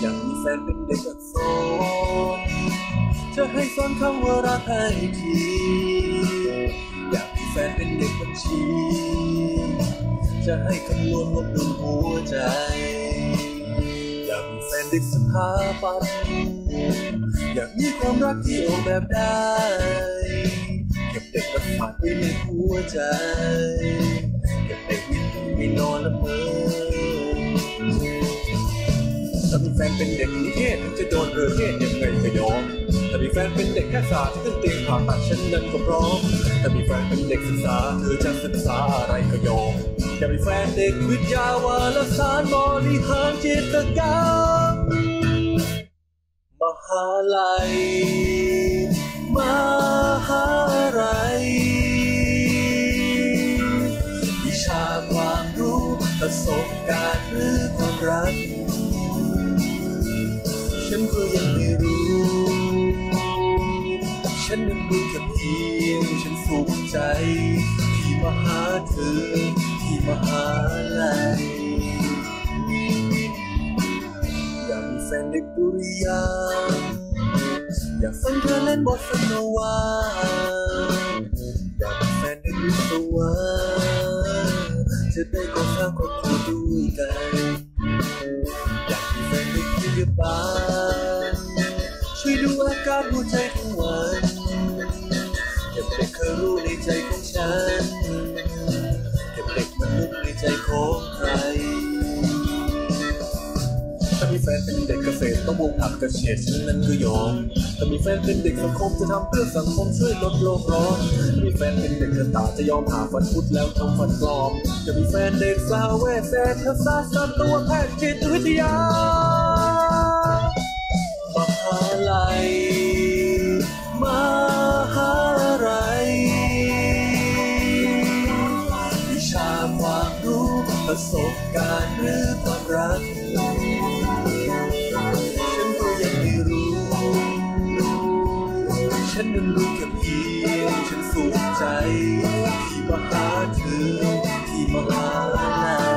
อยากมีแฟนเป็นเด็กอักษรจะให้สอนคำว่ารักให้ทีอยากมีแฟนเป็นเด็กบัญชี จะให้คำนวณรวบรวมหัวใจ อยากมีแฟนเด็กสถาปัตย์อยากมีความรักที่ออกแบบได้ เก็บเด็กรักษาไว้ในหัวใจ ละเมอถ้ามีแฟนเป็นเด็กนิเทศจะโดนเรือเทศยังไงก็ยอมถ้ามีแฟนเป็นเด็กแค่ศาสตร์ที่ขึ้นเตียงผ่าตัดฉันนั้นก็พร้อมถ้ามีแฟนเป็นเด็กศึกษาเธอจะศึกษาอะไรก็ยอมอย่ามีแฟนเด็กวิทยาวารสารบริหารจิตกรรมมหาลัย ประสบการณ์หรือความรัก ฉันก็ยังไม่รู้ ฉันนั้นรู้แค่เพียงฉันสุขใจ ที่มาหาเธอที่มหาลัยอยากมีแฟนเด็กดุริยางอยากฟังเธอเล่นบทสโนวาอยากมีแฟนเด็กวิศวะจะได้ก่อสร้างครอบ นเป็นพยาช่วยดูอาการหัวใจทั้งวันเก็บเด็กเคยรู้ในใจของฉันเก็บเด็กมันลึกในใจของใครถ้ามีแฟนเป็นเด็กเกษตรต้องวงผักกระเฉดฉันนั้นก็ยอมถ้ามีแฟนเป็นเด็กสังคมจะทำเพื่อสังคมช่วยลดโลกร้อนถ้ามีแฟนเป็นเด็กคตาจะยอมผ่าฟันพุดแล้วทำฟันปลอมจะมีแฟนเด็กสาวเวชแฟนทัศน์สัตวแพทย์จิตวิทยา หาลัยมหาลัยวิชาความรู้ประสบการณ์หรือความรักฉันก็ยังไม่รู้ ฉันนั้นรู้แค่เพียงฉันสุขใจ ที่มาหาเธอที่มหาลัย